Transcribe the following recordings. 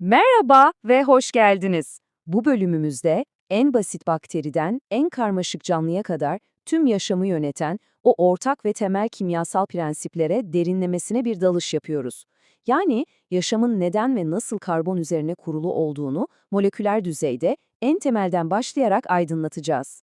Merhaba ve hoş geldiniz. Bu bölümümüzde en basit bakteriden en karmaşık canlıya kadar tüm yaşamı yöneten o ortak ve temel kimyasal prensiplere derinlemesine bir dalış yapıyoruz. Yani yaşamın neden ve nasıl karbon üzerine kurulu olduğunu moleküler düzeyde en temelden başlayarak aydınlatacağız.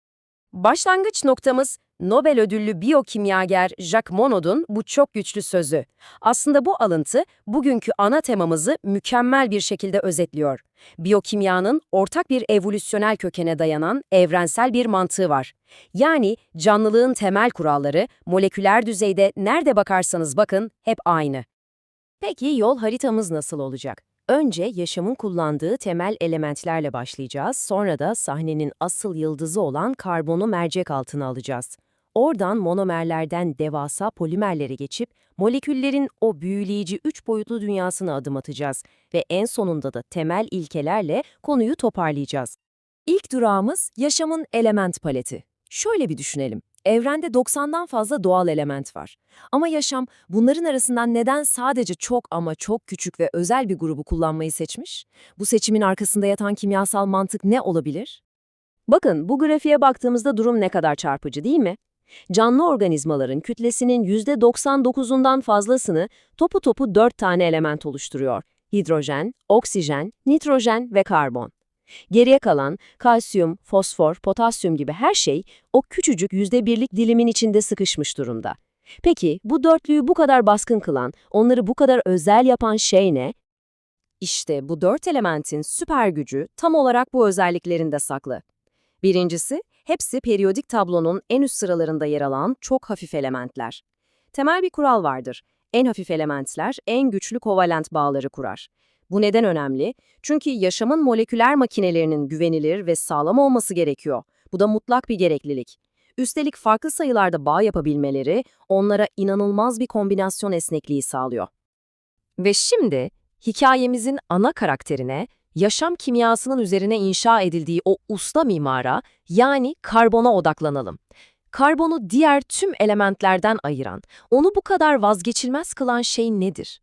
Başlangıç noktamız Nobel ödüllü biyokimyager Jacques Monod'un bu çok güçlü sözü. Aslında bu alıntı bugünkü ana temamızı mükemmel bir şekilde özetliyor. Biyokimyanın ortak bir evolüsyonel kökene dayanan evrensel bir mantığı var. Yani canlılığın temel kuralları moleküler düzeyde nerede bakarsanız bakın hep aynı. Peki yol haritamız nasıl olacak? Önce yaşamın kullandığı temel elementlerle başlayacağız, sonra da sahnenin asıl yıldızı olan karbonu mercek altına alacağız. Oradan monomerlerden devasa polimerlere geçip moleküllerin o büyüleyici üç boyutlu dünyasına adım atacağız ve en sonunda da temel ilkelerle konuyu toparlayacağız. İlk durağımız yaşamın element paleti. Şöyle bir düşünelim. Evrende 90'dan fazla doğal element var. Ama yaşam bunların arasından neden sadece çok ama çok küçük ve özel bir grubu kullanmayı seçmiş? Bu seçimin arkasında yatan kimyasal mantık ne olabilir? Bakın bu grafiğe baktığımızda durum ne kadar çarpıcı değil mi? Canlı organizmaların kütlesinin %99'undan fazlasını topu topu 4 tane element oluşturuyor. Hidrojen, oksijen, nitrojen ve karbon. Geriye kalan kalsiyum, fosfor, potasyum gibi her şey o küçücük yüzde birlik dilimin içinde sıkışmış durumda. Peki bu dörtlüyü bu kadar baskın kılan, onları bu kadar özel yapan şey ne? İşte bu dört elementin süper gücü tam olarak bu özelliklerinde saklı. Birincisi, hepsi periyodik tablonun en üst sıralarında yer alan çok hafif elementler. Temel bir kural vardır. En hafif elementler en güçlü kovalent bağları kurar. Bu neden önemli? Çünkü yaşamın moleküler makinelerinin güvenilir ve sağlam olması gerekiyor. Bu da mutlak bir gereklilik. Üstelik farklı sayılarda bağ yapabilmeleri onlara inanılmaz bir kombinasyon esnekliği sağlıyor. Ve şimdi hikayemizin ana karakterine, yaşam kimyasının üzerine inşa edildiği o usta mimara, yani karbona odaklanalım. Karbonu diğer tüm elementlerden ayıran, onu bu kadar vazgeçilmez kılan şey nedir?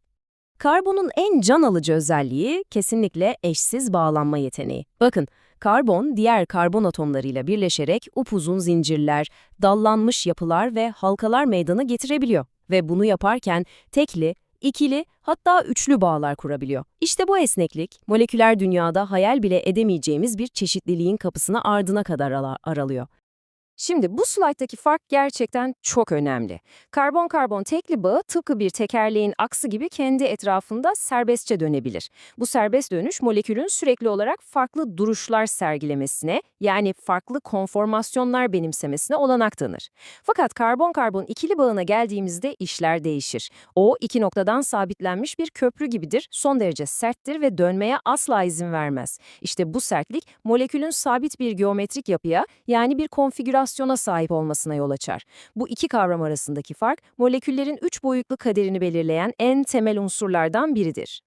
Karbonun en can alıcı özelliği kesinlikle eşsiz bağlanma yeteneği. Bakın, karbon diğer karbon atomlarıyla birleşerek upuzun zincirler, dallanmış yapılar ve halkalar meydana getirebiliyor. Ve bunu yaparken tekli, ikili hatta üçlü bağlar kurabiliyor. İşte bu esneklik, moleküler dünyada hayal bile edemeyeceğimiz bir çeşitliliğin kapısını ardına kadar aralıyor. Şimdi bu slayttaki fark gerçekten çok önemli. Karbon-karbon tekli bağı tıpkı bir tekerleğin aksı gibi kendi etrafında serbestçe dönebilir. Bu serbest dönüş molekülün sürekli olarak farklı duruşlar sergilemesine yani farklı konformasyonlar benimsemesine olanak tanır. Fakat karbon-karbon ikili bağına geldiğimizde işler değişir. O iki noktadan sabitlenmiş bir köprü gibidir, son derece serttir ve dönmeye asla izin vermez. İşte bu sertlik molekülün sabit bir geometrik yapıya yani bir konfigürasyona sahip olmasına yol açar. Bu iki kavram arasındaki fark, moleküllerin üç boyutlu kaderini belirleyen en temel unsurlardan biridir.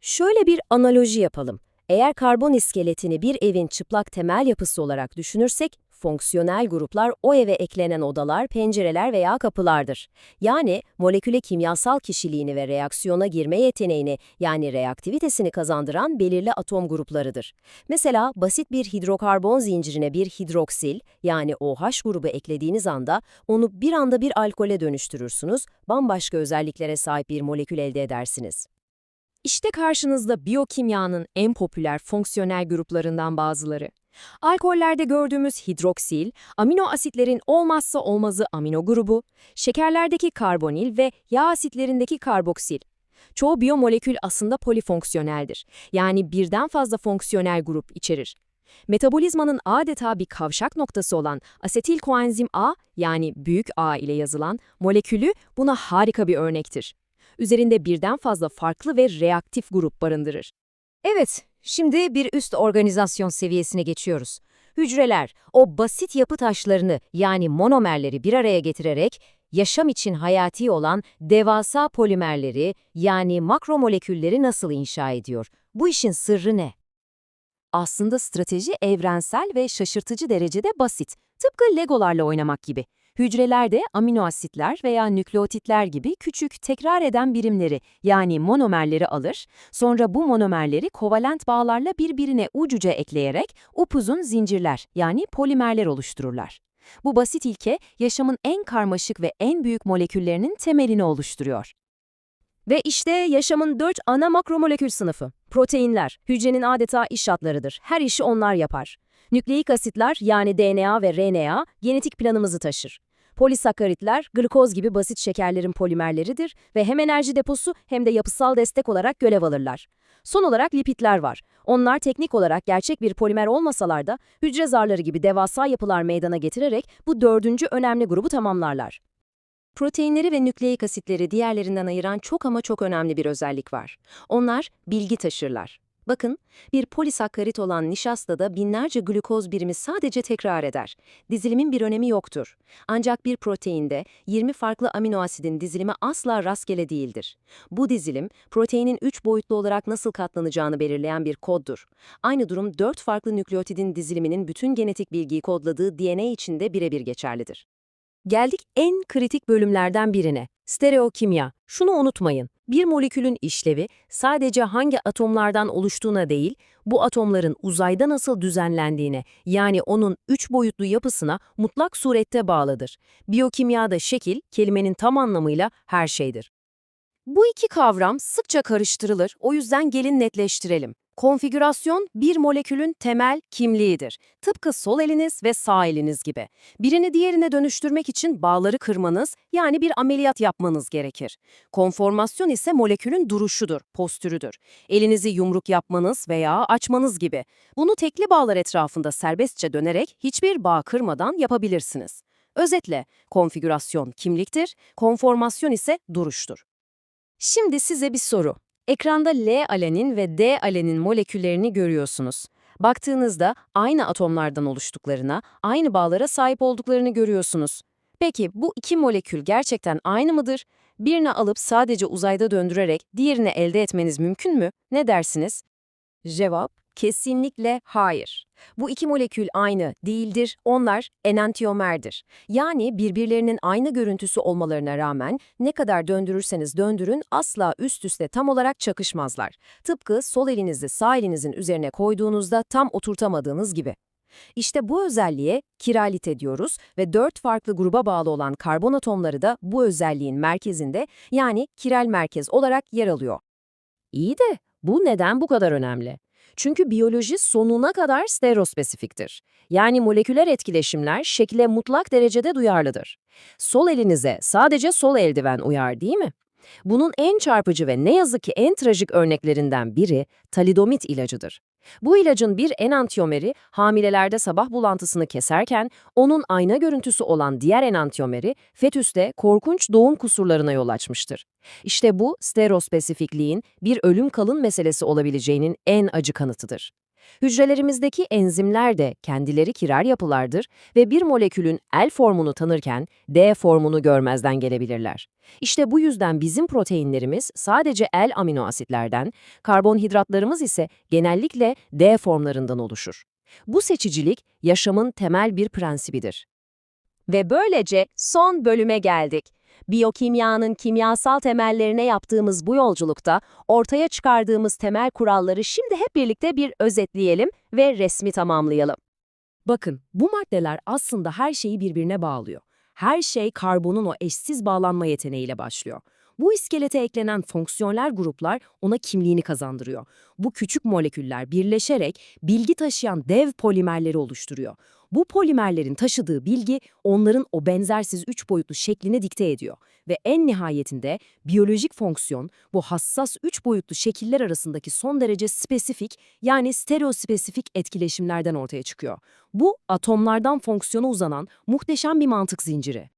Şöyle bir analoji yapalım. Eğer karbon iskeletini bir evin çıplak temel yapısı olarak düşünürsek, fonksiyonel gruplar o eve eklenen odalar, pencereler veya kapılardır. Yani moleküle kimyasal kişiliğini ve reaksiyona girme yeteneğini yani reaktivitesini kazandıran belirli atom gruplarıdır. Mesela basit bir hidrokarbon zincirine bir hidroksil yani OH grubu eklediğiniz anda onu bir anda bir alkole dönüştürürsünüz, bambaşka özelliklere sahip bir molekül elde edersiniz. İşte karşınızda biyokimyanın en popüler fonksiyonel gruplarından bazıları. Alkollerde gördüğümüz hidroksil, amino asitlerin olmazsa olmazı amino grubu, şekerlerdeki karbonil ve yağ asitlerindeki karboksil. Çoğu biyomolekül aslında polifonksiyoneldir. Yani birden fazla fonksiyonel grup içerir. Metabolizmanın adeta bir kavşak noktası olan asetil koenzim A yani büyük A ile yazılan molekülü buna harika bir örnektir. Üzerinde birden fazla farklı ve reaktif grup barındırır. Evet, şimdi bir üst organizasyon seviyesine geçiyoruz. Hücreler, o basit yapı taşlarını yani monomerleri bir araya getirerek yaşam için hayati olan devasa polimerleri yani makromolekülleri nasıl inşa ediyor? Bu işin sırrı ne? Aslında strateji evrensel ve şaşırtıcı derecede basit. Tıpkı legolarla oynamak gibi. Hücreler de amino asitler veya nükleotitler gibi küçük tekrar eden birimleri yani monomerleri alır, sonra bu monomerleri kovalent bağlarla birbirine ucuca ekleyerek upuzun zincirler yani polimerler oluştururlar. Bu basit ilke yaşamın en karmaşık ve en büyük moleküllerinin temelini oluşturuyor. Ve işte yaşamın dört ana makromolekül sınıfı. Proteinler, hücrenin adeta iş atlarıdır. Her işi onlar yapar. Nükleik asitler yani DNA ve RNA genetik planımızı taşır. Polisakkaritler, glikoz gibi basit şekerlerin polimerleridir ve hem enerji deposu hem de yapısal destek olarak görev alırlar. Son olarak lipitler var. Onlar teknik olarak gerçek bir polimer olmasalar da hücre zarları gibi devasa yapılar meydana getirerek bu dördüncü önemli grubu tamamlarlar. Proteinleri ve nükleik asitleri diğerlerinden ayıran çok ama çok önemli bir özellik var. Onlar bilgi taşırlar. Bakın, bir polisakkarit olan nişastada binlerce glukoz birimi sadece tekrar eder. Dizilimin bir önemi yoktur. Ancak bir proteinde 20 farklı amino asidin dizilimi asla rastgele değildir. Bu dizilim, proteinin 3 boyutlu olarak nasıl katlanacağını belirleyen bir koddur. Aynı durum 4 farklı nükleotidin diziliminin bütün genetik bilgiyi kodladığı DNA için de birebir geçerlidir. Geldik en kritik bölümlerden birine. Stereokimya. Şunu unutmayın. Bir molekülün işlevi sadece hangi atomlardan oluştuğuna değil, bu atomların uzayda nasıl düzenlendiğine, yani onun üç boyutlu yapısına mutlak surette bağlıdır. Biyokimyada şekil, kelimenin tam anlamıyla her şeydir. Bu iki kavram sıkça karıştırılır, o yüzden gelin netleştirelim. Konfigürasyon bir molekülün temel kimliğidir. Tıpkı sol eliniz ve sağ eliniz gibi. Birini diğerine dönüştürmek için bağları kırmanız, yani bir ameliyat yapmanız gerekir. Konformasyon ise molekülün duruşudur, postürüdür. Elinizi yumruk yapmanız veya açmanız gibi. Bunu tekli bağlar etrafında serbestçe dönerek hiçbir bağ kırmadan yapabilirsiniz. Özetle, konfigürasyon kimliktir, konformasyon ise duruştur. Şimdi size bir soru. Ekranda L-alenin ve D-alenin moleküllerini görüyorsunuz. Baktığınızda aynı atomlardan oluştuklarına, aynı bağlara sahip olduklarını görüyorsunuz. Peki bu iki molekül gerçekten aynı mıdır? Birini alıp sadece uzayda döndürerek diğerini elde etmeniz mümkün mü? Ne dersiniz? Cevap kesinlikle hayır. Bu iki molekül aynı değildir, onlar enantiyomerdir. Yani birbirlerinin aynı görüntüsü olmalarına rağmen ne kadar döndürürseniz döndürün asla üst üste tam olarak çakışmazlar. Tıpkı sol elinizi sağ elinizin üzerine koyduğunuzda tam oturtamadığınız gibi. İşte bu özelliğe kiralite diyoruz ve dört farklı gruba bağlı olan karbon atomları da bu özelliğin merkezinde yani kiral merkez olarak yer alıyor. İyi de bu neden bu kadar önemli? Çünkü biyoloji sonuna kadar stereospesifiktir. Yani moleküler etkileşimler şekle mutlak derecede duyarlıdır. Sol elinize sadece sol eldiven uyar değil mi? Bunun en çarpıcı ve ne yazık ki en trajik örneklerinden biri talidomit ilacıdır. Bu ilacın bir enantiyomeri hamilelerde sabah bulantısını keserken onun ayna görüntüsü olan diğer enantiyomeri fetüste korkunç doğum kusurlarına yol açmıştır. İşte bu stereospesifikliğin bir ölüm kalın meselesi olabileceğinin en acı kanıtıdır. Hücrelerimizdeki enzimler de kendileri kirar yapılardır ve bir molekülün L formunu tanırken D formunu görmezden gelebilirler. İşte bu yüzden bizim proteinlerimiz sadece L amino asitlerden, karbonhidratlarımız ise genellikle D formlarından oluşur. Bu seçicilik yaşamın temel bir prensibidir. Ve böylece son bölüme geldik. Biyokimyanın kimyasal temellerine yaptığımız bu yolculukta ortaya çıkardığımız temel kuralları şimdi hep birlikte bir özetleyelim ve resmi tamamlayalım. Bakın, bu maddeler aslında her şeyi birbirine bağlıyor. Her şey karbonun o eşsiz bağlanma yeteneğiyle başlıyor. Bu iskelete eklenen fonksiyonel gruplar ona kimliğini kazandırıyor. Bu küçük moleküller birleşerek bilgi taşıyan dev polimerleri oluşturuyor. Bu polimerlerin taşıdığı bilgi onların o benzersiz üç boyutlu şeklini dikte ediyor. Ve en nihayetinde biyolojik fonksiyon bu hassas üç boyutlu şekiller arasındaki son derece spesifik yani stereospesifik etkileşimlerden ortaya çıkıyor. Bu atomlardan fonksiyona uzanan muhteşem bir mantık zinciri.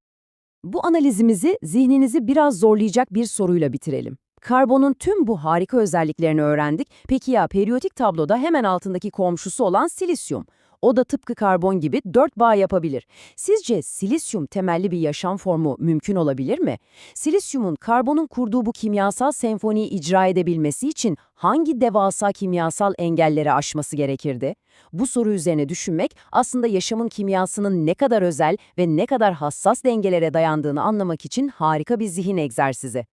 Bu analizimizi zihninizi biraz zorlayacak bir soruyla bitirelim. Karbonun tüm bu harika özelliklerini öğrendik. Peki ya periyodik tabloda hemen altındaki komşusu olan silisyum? O da tıpkı karbon gibi dört bağ yapabilir. Sizce silisyum temelli bir yaşam formu mümkün olabilir mi? Silisyumun karbonun kurduğu bu kimyasal senfoniyi icra edebilmesi için hangi devasa kimyasal engelleri aşması gerekirdi? Bu soru üzerine düşünmek aslında yaşamın kimyasının ne kadar özel ve ne kadar hassas dengelere dayandığını anlamak için harika bir zihin egzersizi.